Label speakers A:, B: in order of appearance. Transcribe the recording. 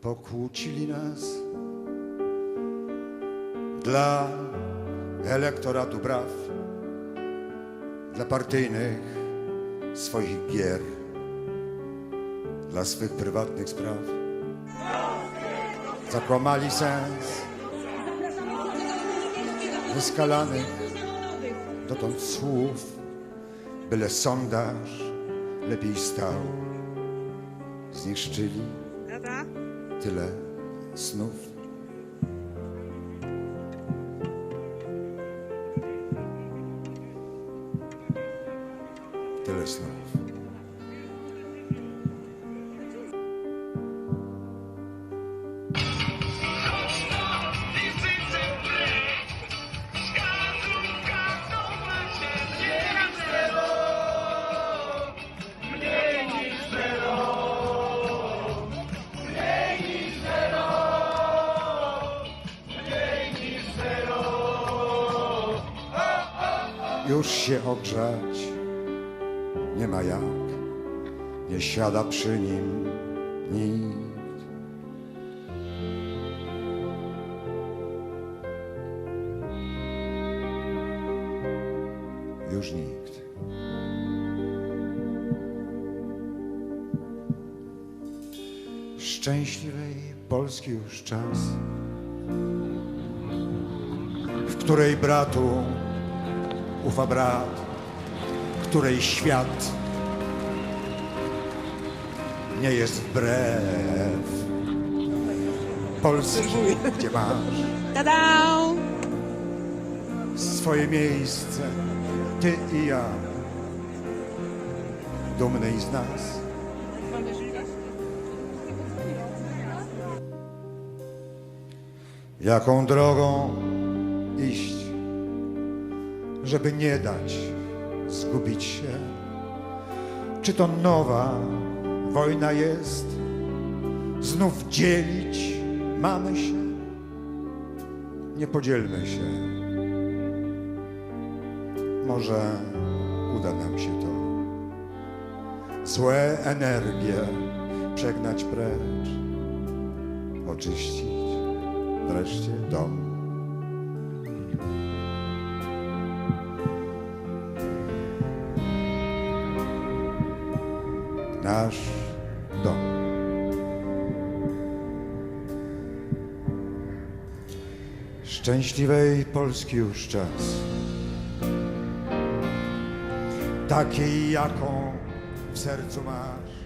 A: Pokłócili nas dla elektoratu braw, dla partyjnych swoich gier, dla swych prywatnych spraw. Zakłamali sens wyskalanych dotąd słów, byle sondaż lepiej stał. Zniszczyli? Tyle snów. Tyle snów. Już się ogrzać nie ma jak, nie siada przy nim nikt. Już nikt. Szczęśliwej Polski już czas, w której bratu ufa brat, której świat nie jest wbrew. Polski, gdzie masz
B: Tada!
A: swoje miejsce, ty i ja, dumny z nas. Jaką drogą iść, żeby nie dać zgubić się? Czy to nowa wojna jest? Znów dzielić mamy się? Nie podzielmy się. Może uda nam się to. Złe energie przegnać precz, oczyścić wreszcie dom. Nasz dom. Szczęśliwej Polski już czas. Takiej, jaką w sercu masz.